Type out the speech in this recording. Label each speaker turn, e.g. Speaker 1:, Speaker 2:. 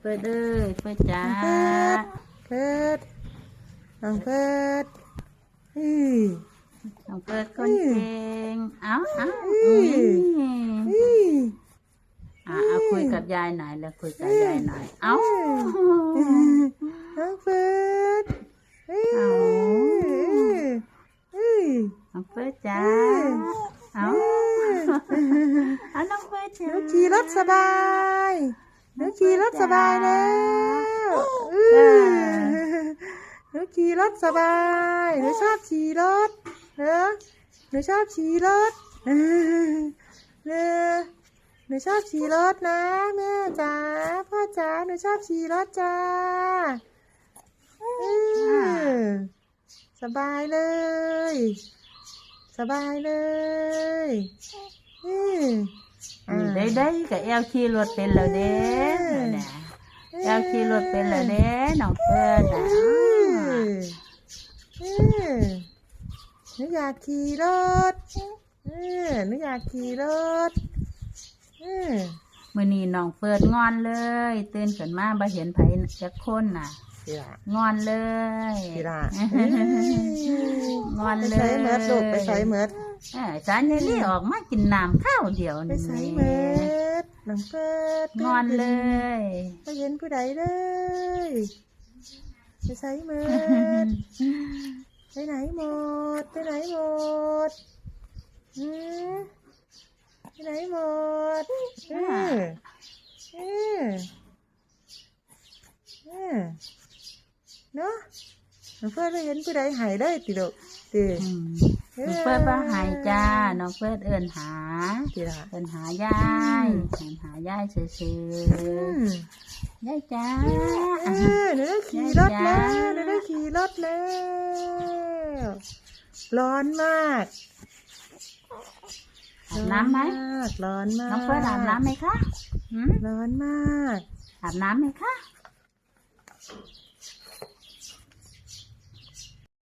Speaker 1: เปิดเอ้ยเปิดจ้า
Speaker 2: เพิดน้องเพิดอือ
Speaker 1: น้องเปิดคนเก่งเอาเอา
Speaker 2: อื
Speaker 1: อุ้
Speaker 2: ม
Speaker 1: ย
Speaker 2: อือ
Speaker 1: อะเอาคุยกับยายหน่อยแล้วคุยกับยายหน่อยเอา
Speaker 2: น้องเพิดอืออือ
Speaker 1: น้องเปิดจ้าเอาเอาน้องเปิดจ้า
Speaker 2: หนูขี่รถสบาย หนูขี่รถสบายแล้วอือหนูขี่รถสบายหนูชอบขี่รถเนอะหนูชอบขี่รถเออเนอะหนูชอบขี่รถนะแม่จ๋าพ่อจ๋าหนูชอบขี่รถจ้าเออสบายเลย สบายเลยอือ อ่า
Speaker 1: ได้ได้กับแอลขี่รถเป็นแล้วเด้นะแอลขี่รถเป็นแล้วเด้น้องเพื่อนะ
Speaker 2: เออหนูอยากขี่รถเออหนูอยากขี่รถเออ
Speaker 1: มื่อนี้น้องเปิดงอนเลย ตื่นขึ้นมาบ่เห็นไผจักคนน่ะ
Speaker 2: กีฬาง
Speaker 1: อนเลย
Speaker 2: กีฬาง
Speaker 1: อน
Speaker 2: ไป
Speaker 1: เลย
Speaker 2: ใส่เมิดลูกไปใส่เมิด
Speaker 1: เออสารยายลี่ออกมากินน้ำข้าวเดียว
Speaker 2: ไป
Speaker 1: นี่
Speaker 2: ใส่เมิดหนังเปิด
Speaker 1: งอนเลย
Speaker 2: ไปเห็นผู้ใดเลยไปใส่เมิดไปไหนหมดไปไหนหมดอืมไปไหนหมด เออเออเออเนาะหนังเปิดไปเห็นผู้ใดหายได้ติดกติ
Speaker 1: น้องเปิดว่าหายจ้า น้องเปิดเอินหา
Speaker 2: กีฬา
Speaker 1: เอินหายายเอินหายายซื่อ
Speaker 2: อืม
Speaker 1: ๆยายจ้า
Speaker 2: เออหนูได้ขี่รถแล้วหนูได้ขี่รถแล้ว ร้อนมาก
Speaker 1: อาบน้ำไหม
Speaker 2: ร้อนมาก
Speaker 1: น้องเปิดอาบน้ำไหมคะหืม
Speaker 2: ร้อนมาก
Speaker 1: อาบน้ำไหมคะ